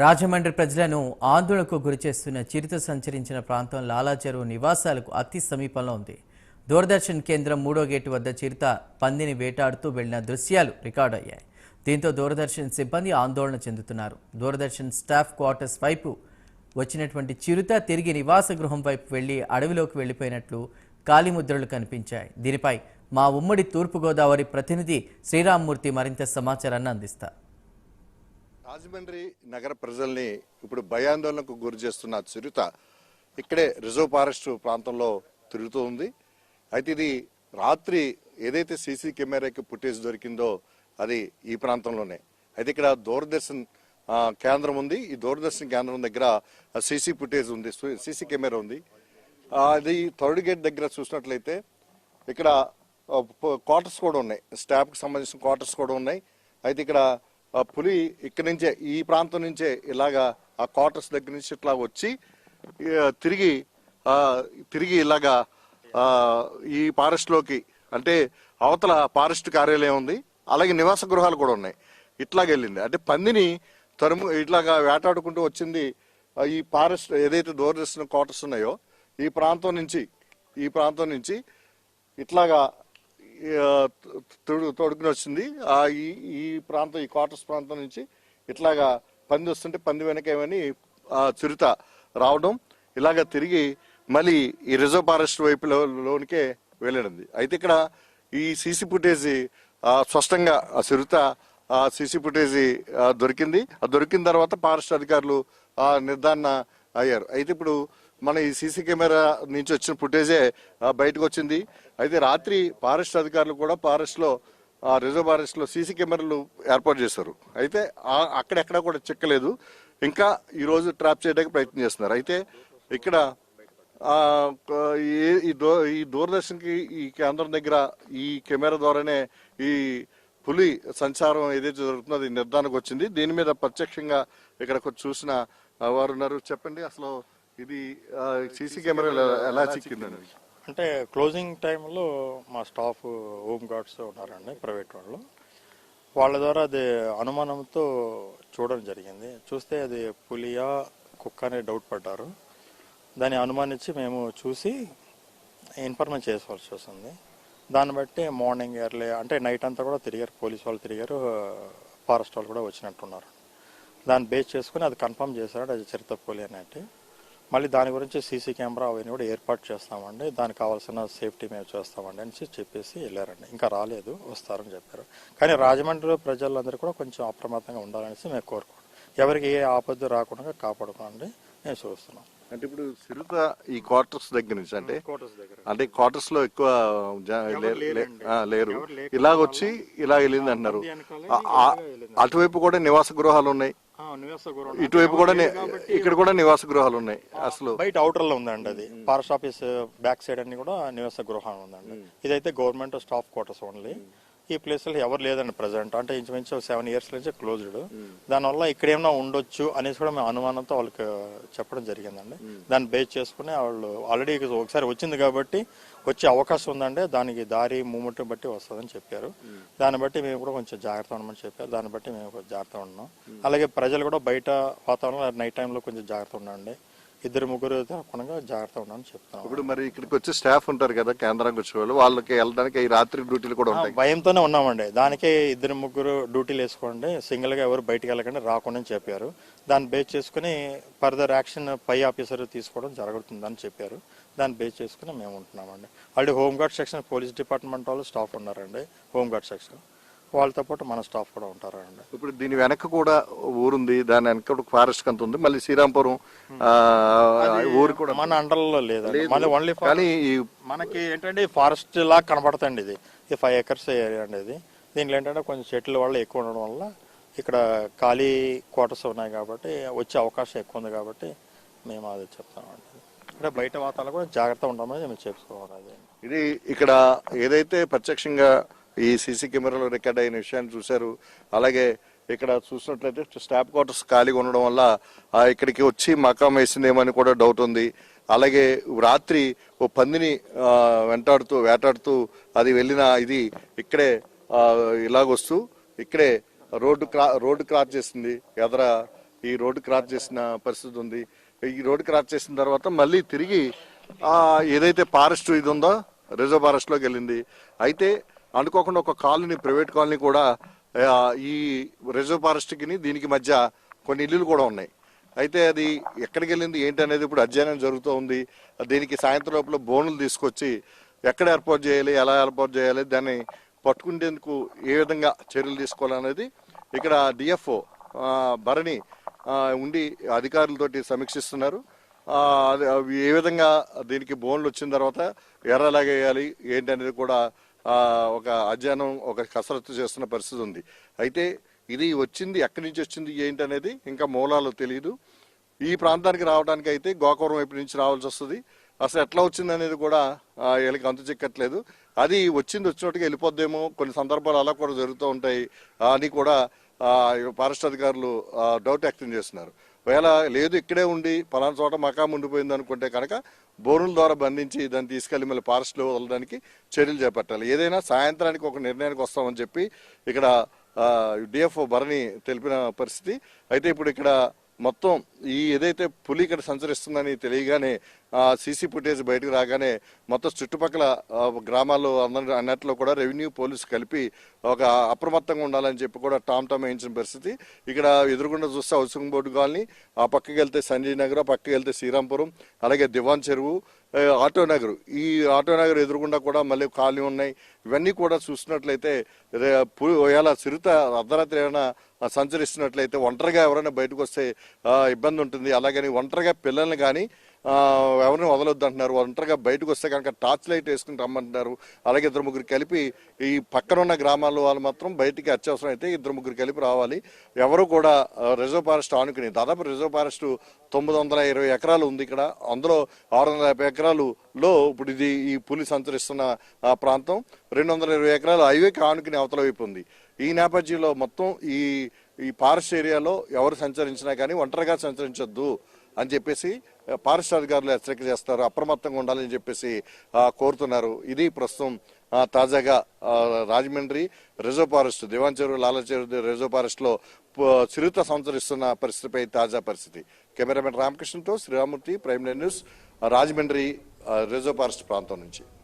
రాజమండ్రి ప్రజలను ఆందోళనకు గురిచేస్తున్న చిరుత సంచరించిన ప్రాంతం లాలాచెరువు నివాసాలకు అతి సమీపంలో ఉంది. దూరదర్శన్ కేంద్రం మూడో గేటు వద్ద చిరుత పందిని వేటాడుతూ వెళ్ళిన దృశ్యాలు రికార్డు అయ్యాయి దీంతో దూరదర్శన్ సిబ్బంది ఆందోళన చెందుతున్నారు. దూరదర్శన్ స్టాఫ్ క్వార్టర్స్ వైపు వచ్చినటువంటి చిరుత తిరిగి నివాస గృహం వైపు వెళ్ళి అడవిలోకి వెళ్ళిపోయినట్లు కాలిముద్రలు కనిపించాయి. దీనిపై మా ఉమ్మడి తూర్పుగోదావరి ప్రతినిధి శ్రీరామ్మూర్తి మరింత సమాచారాన్ని అందిస్తారు. రాజమండ్రి నగర ప్రజల్ని ఇప్పుడు భయాందోళనకు గురి చేస్తున్న చిరుత ఇక్కడే రిజర్వ్ ఫారెస్ట్ ప్రాంతంలో తిరుగుతూ ఉంది అయితే ఇది రాత్రి ఏదైతే సీసీ కెమెరాకి ఫుటేజ్ దొరికిందో అది ఈ ప్రాంతంలోనే. అయితే ఇక్కడ దూరదర్శన్ కేంద్రం ఉంది. ఈ దూరదర్శన్ కేంద్రం దగ్గర సీసీ ఫుటేజ్ ఉంది. సీసీ కెమెరా ఉంది. అది థర్డ్ గేట్ దగ్గర చూసినట్లయితే ఇక్కడ క్వార్టర్స్ కూడా ఉన్నాయి. స్టాఫ్కి సంబంధించిన క్వార్టర్స్ కూడా ఉన్నాయి. అయితే ఇక్కడ పులి ఇక్కడి నుంచే ఈ ప్రాంతం నుంచే ఇలాగా ఆ క్వార్టర్స్ దగ్గర నుంచి ఇట్లా వచ్చి తిరిగి తిరిగి ఇలాగా ఈ ఫారెస్ట్లోకి అంటే అవతల ఫారెస్ట్ కార్యాలయం ఉంది అలాగే నివాస గృహాలు కూడా ఉన్నాయి. ఇట్లాగ వెళ్ళింది. అంటే పందిని తరుము ఇట్లాగా వేటాడుకుంటూ వచ్చింది ఈ ఫారెస్ట్ ఏదైతే దూరదర్శన క్వార్టర్స్ ఉన్నాయో ఈ ప్రాంతం నుంచి ఈ ప్రాంతం నుంచి ఇట్లాగా తొడుగుని వచ్చింది ఆ ఈ ఈ ప్రాంతం ఈ క్వార్టర్స్ ప్రాంతం నుంచి ఇట్లాగా పంది వస్తుంటే పంది వెనక ఏమని ఆ, చిరుత రావడం ఇలాగా తిరిగి మళ్ళీ ఈ రిజర్వ్ ఫారెస్ట్ వైపు లోనికే వెళ్ళడింది అయితే ఇక్కడ ఈ సీసీ ఫుటేజ్ స్పష్టంగా ఆ చిరుత ఆ సీసీ ఫుటేజ్ దొరికింది. ఆ దొరికిన తర్వాత ఫారెస్ట్ అధికారులు ఆ నిర్ధారణ అయ్యారు. అయితే ఇప్పుడు మన ఈ సీసీ కెమెరా నుంచి వచ్చిన ఫుటేజే బయటకు వచ్చింది అయితే రాత్రి ఫారెస్ట్ అధికారులు కూడా ఫారెస్ట్లో ఆ రిజర్వ్ ఫారెస్ట్లో సీసీ కెమెరాలు ఏర్పాటు చేశారు. అయితే అక్కడెక్కడ కూడా చిక్కలేదు. ఇంకా ఈ రోజు ట్రాప్ చేయడానికి ప్రయత్నం చేస్తున్నారు. అయితే ఇక్కడ ఈ- ఈ దూ ఈ దూరదర్శన్కి ఈ కేంద్రం దగ్గర ఈ కెమెరా ద్వారానే ఈ పులి సంచారం ఏదైతే జరుగుతుందో అది నిర్ధారణకు వచ్చింది. దీని మీద ప్రత్యక్షంగా ఇక్కడ చూసిన వారు ఉన్నారు. చెప్పండి అసలు ఇది సీసీ కెమెరా ఎలా చిక్కిందండి అంటే క్లోజింగ్ టైంలో మా స్టాఫ్ హోమ్ గార్డ్స్ ఉన్నారండి ప్రైవేట్ వాళ్ళు. వాళ్ళ ద్వారా అది అనుమానంతో చూడడం జరిగింది. చూస్తే అది పులియా కుక్క అనే డౌట్ పడ్డారు. దాన్ని అనుమానించి మేము చూసి ఇన్ఫర్మేషన్ చేసుకోవాల్సి వస్తుంది. దాన్ని బట్టి మార్నింగ్ ఎర్లీ అంటే నైట్ అంతా కూడా తిరిగారు పోలీస్ వాళ్ళు తిరిగారు ఫారెస్ట్ వాళ్ళు కూడా వచ్చినట్టున్నారు. దాన్ని బేస్ చేసుకుని అది కన్ఫర్మ్ చేశారు అది చిరుత పులి అనేది మళ్ళీ దాని గురించి సీసీ కెమెరా అవన్నీ కూడా ఏర్పాటు చేస్తామండి. దానికి కావాల్సిన సేఫ్టీ మేము చేస్తామండి అని చెప్పేసి వెళ్ళారండి. ఇంకా రాలేదు వస్తారని చెప్పారు. కానీ రాజమండ్రిలో ప్రజలందరూ కూడా కొంచెం అప్రమత్తంగా ఉండాలనేసి మేము కోరుకోండి ఎవరికి ఏ ఆపద రాకుండా కాపాడుకోండి. మేము చూస్తున్నాం. అంటే ఇప్పుడు చిరుత ఈ క్వార్టర్స్ దగ్గర నుంచి అంటే అంటే క్వార్టర్స్లో ఎక్కువ లేరు. ఎవరు లేక ఇలాగ వచ్చి ఇలా వెళ్ళింది అంటున్నారు అటువైపు కూడా నివాస గృహాలు ఉన్నాయి. ఇటువైపు కూడా ఇక్కడ కూడా నివాస గృహాలు ఉన్నాయి అసలు. బయట అవుటర్లో ఉందండి అది. ఫారెస్ట్ ఆఫీస్ బ్యాక్ సైడ్ అన్ని కూడా నివాస గృహం ఉందండి. ఇదైతే గవర్నమెంట్ స్టాఫ్ క్వార్టర్స్ ఓన్లీ. ఈ ప్లేస్లో ఎవరు లేదండి ప్రజెంట్. అంటే ఇంచుమించు సెవెన్ ఇయర్స్ నుంచి క్లోజ్డ్. దానివల్ల ఇక్కడ ఏమైనా ఉండొచ్చు అనేసి కూడా మేము అనుమానంతో వాళ్ళకి చెప్పడం జరిగిందండి. దాన్ని బేస్ చేసుకుని వాళ్ళు ఆల్రెడీ ఒకసారి వచ్చింది కాబట్టి వచ్చే అవకాశం ఉందండి దానికి దారి మూమెంట్ బట్టి వస్తుందని చెప్పారు. దాన్ని బట్టి మేము కూడా కొంచెం జాగ్రత్త ఉండమని చెప్పారు. దాన్ని బట్టి మేము జాగ్రత్త ఉన్నాం అలాగే ప్రజలు కూడా బయట వాతావరణంలో నైట్ టైంలో కొంచెం జాగ్రత్త ఉండండి. ఇద్దరు ముగ్గురు తప్పకుండా జాగ్రత్త ఉండని చెప్తాం ఇప్పుడు మరి ఇక్కడికి వచ్చే స్టాఫ్ ఉంటారు కదా కేంద్రానికి వచ్చే వాళ్ళు వాళ్ళకి వెళ్ళడానికి ఈ రాత్రి డ్యూటీలు కూడా ఉంటాయి. భయంతోనే ఉన్నామండి. దానికే ఇద్దరు ముగ్గురు డ్యూటీలు వేసుకోండి సింగిల్గా ఎవరు బయటికి వెళ్ళకండి రాకుండా అని చెప్పారు. దాన్ని బేస్ చేసుకుని ఫర్దర్ యాక్షన్ పై ఆఫీసర్ తీసుకోవడం జరుగుతుందని చెప్పారు. దాన్ని బేస్ చేసుకుని మేము ఉంటున్నామండి. Already home guard section police department వాళ్ళు స్టాఫ్ ఉన్నారండి. హోమ్ గార్డ్ సెక్షన్ వాళ్ళతో పాటు మన స్టాఫ్ కూడా ఉంటారండి. ఇప్పుడు దీని వెనక కూడా ఊరుంది దాని వెనక కూడా ఫారెస్ట్ కంత ఉంది మళ్ళీ శ్రీరాంపురం ఊరు కూడా మన అండర్లో లేదండి. లేదు. మన ఓన్లీ కానీ ఈ మనకి ఏంటంటే ఫారెస్ట్ లా కనబడుతుంది ఇది. ఇది ఫైవ్ ఎకర్స్ ఏరియా అండి ఇది. దీంట్లో ఏంటంటే కొంచెం చెట్ల వల్ల ఎక్కువ ఉండడం వల్ల ఇక్కడ ఖాళీ క్వార్టర్స్ ఉన్నాయి కాబట్టి వచ్చే అవకాశం ఎక్కువ ఉంది కాబట్టి మేము అది చెప్తామండి అంటే బయట వాతావరణం కూడా జాగ్రత్త ఉండమని మేము చెప్పుకోవాలి ఇది ఇక్కడ ఏదైతే ప్రత్యక్షంగా ఈ సీసీ కెమెరాలో రికార్డ్ అయిన విషయాన్ని చూశారు. అలాగే ఇక్కడ చూసినట్లయితే స్టాఫ్ క్వార్టర్స్ ఖాళీగా ఉండడం వల్ల ఇక్కడికి వచ్చి మకాం వేసిందేమని కూడా డౌట్ ఉంది. అలాగే రాత్రి ఓ పందిని వెంటాడుతూ వేటాడుతూ అది వెళ్ళిన ఇది ఇక్కడే ఇలాగొస్తూ ఇక్కడే రోడ్డు క్రా రోడ్డు క్రాస్ చేసింది. ఎదర ఈ రోడ్డు క్రాస్ చేసిన పరిస్థితి ఉంది. ఈ రోడ్డు క్రాస్ చేసిన తర్వాత మళ్ళీ తిరిగి ఏదైతే ఫారెస్ట్ ఇది ఉందో రిజర్వ్ ఫారెస్ట్లోకి వెళ్ళింది. అయితే అనుకోకుండా ఒక కాలనీ ప్రైవేట్ కాలనీ కూడా ఈ రిజర్వ్ ఫారెస్ట్కి దీనికి మధ్య కొన్ని ఇల్లులు కూడా ఉన్నాయి. అయితే అది ఎక్కడికి వెళ్ళింది ఏంటి అనేది ఇప్పుడు అధ్యయనం జరుగుతూ ఉంది. దీనికి సాయంత్రం లోపల బోనులు తీసుకొచ్చి ఎక్కడ ఏర్పాటు చేయాలి ఎలా ఏర్పాటు చేయాలి దాన్ని పట్టుకునేందుకు ఏ విధంగా చర్యలు తీసుకోవాలనేది ఇక్కడ డిఎఫ్ఓ భరణి ఉండి అధికారులతోటి సమీక్షిస్తున్నారు. అవి ఏ విధంగా దీనికి బోన్లు వచ్చిన తర్వాత ఎర్రలాగా వేయాలి ఏంటి అనేది కూడా ఒక అధ్యయనం ఒక కసరత్తు చేస్తున్న పరిస్థితి ఉంది. అయితే ఇది వచ్చింది ఎక్కడి నుంచి వచ్చింది ఏంటనేది ఇంకా మూలాలు తెలియదు ఈ ప్రాంతానికి రావడానికి అయితే గోకవరం వైపు నుంచి రావాల్సి వస్తుంది. అసలు ఎట్లా వచ్చింది అనేది కూడా వీళ్ళకి అంతు చిక్కట్లేదు. అది వచ్చింది వచ్చినట్టుగా వెళ్ళిపోద్దేమో కొన్ని సందర్భాలు అలా కూడా జరుగుతూ ఉంటాయి అని కూడా ఫారెస్ట్ అధికారులు డౌట్ వ్యక్తం చేస్తున్నారు. ఒకవేళ లేదు ఇక్కడే ఉండి పలానా చోట మకాం ఉండిపోయింది అనుకుంటే కనుక బోరుల ద్వారా బంధించి దాన్ని తీసుకెళ్ళి మళ్ళీ ఫారెస్ట్లో వదలడానికి చర్యలు చేపట్టాలి. ఏదైనా సాయంత్రానికి ఒక నిర్ణయానికి వస్తామని చెప్పి ఇక్కడ డిఎఫ్ఓ భరణి తెలిపిన పరిస్థితి. అయితే ఇప్పుడు ఇక్కడ మొత్తం ఈ ఏదైతే పులి ఇక్కడ సంచరిస్తుందని తెలియగానే సీసీ ఫుటేజ్ బయటకు రాగానే మొత్తం చుట్టుపక్కల గ్రామాల్లో అందరి అన్నట్లో కూడా రెవెన్యూ పోలీసు కలిపి ఒక అప్రమత్తంగా ఉండాలని చెప్పి కూడా టామ్ టామ్ వేయించిన పరిస్థితి. ఇక్కడ ఎదురుగుండా చూస్తే హౌసింగ్ బోర్డు కాలనీ ఆ పక్కకి వెళ్తే సంజయ్ నగర్ ఆ పక్కకి వెళ్తే శ్రీరాంపురం అలాగే దివాన్ చెరువు ఆటో నగర్. ఈ ఆటో నగర్ ఎదురుగుండా కూడా మళ్ళీ ఖాళీ ఉన్నాయి. ఇవన్నీ కూడా చూసినట్లయితే ఒకవేళ చిరుత అర్ధరాత్రి ఏమైనా సంచరిస్తున్నట్లయితే ఒంటరిగా ఎవరైనా బయటకు వస్తే ఇబ్బంది ఉంటుంది. అలాగని ఒంటరిగా పిల్లల్ని కానీ ఎవరిని వదలొద్దు అంటున్నారు ఒంటరిగా బయటకు వస్తే కనుక టార్చ్ లైట్ వేసుకుని రమ్మంటున్నారు. అలాగే ఇద్దరు ముగ్గురు కలిపి ఈ పక్కన ఉన్న గ్రామాల్లో వాళ్ళు మాత్రం బయటికి అత్యవసరం అయితే ఇద్దరు ముగ్గురు కలిపి రావాలి. ఎవరు కూడా రిజర్వ్ ఫారెస్ట్ ఆనుకుని దాదాపు రిజర్వ్ ఫారెస్ట్ తొమ్మిది వందల ఇరవై ఎకరాలు ఉంది ఇక్కడ. అందులో ఆరు వందల యాభై ఎకరాలులో ఇప్పుడు ఇది ఈ పులి సంచరిస్తున్న ఆ ప్రాంతం. రెండు వందల ఇరవై ఎకరాలు హైవేకి ఆనుకుని అవతల వైపు ఉంది. ఈ నేపథ్యంలో మొత్తం ఈ ఈ ఫారెస్ట్ ఏరియాలో ఎవరు సంచరించినా కానీ ఒంటరిగా సంచరించొద్దు అని చెప్పేసి ఆ, అధికారులు హెచ్చరిక చేస్తారు అప్రమత్తంగా ఉండాలని చెప్పేసి కోరుతున్నారు. ఇది ప్రస్తుతం తాజాగా Rajahmundry reserve forest Divancheru Lalacheru reserve ఫారెస్ట్లో చిరుత సంచరిస్తున్న పరిస్థితిపై తాజా పరిస్థితి. Cameraman రామకృష్ణతో Sriramurthy Prime News Rajahmundry reserve forest ప్రాంతం నుంచి.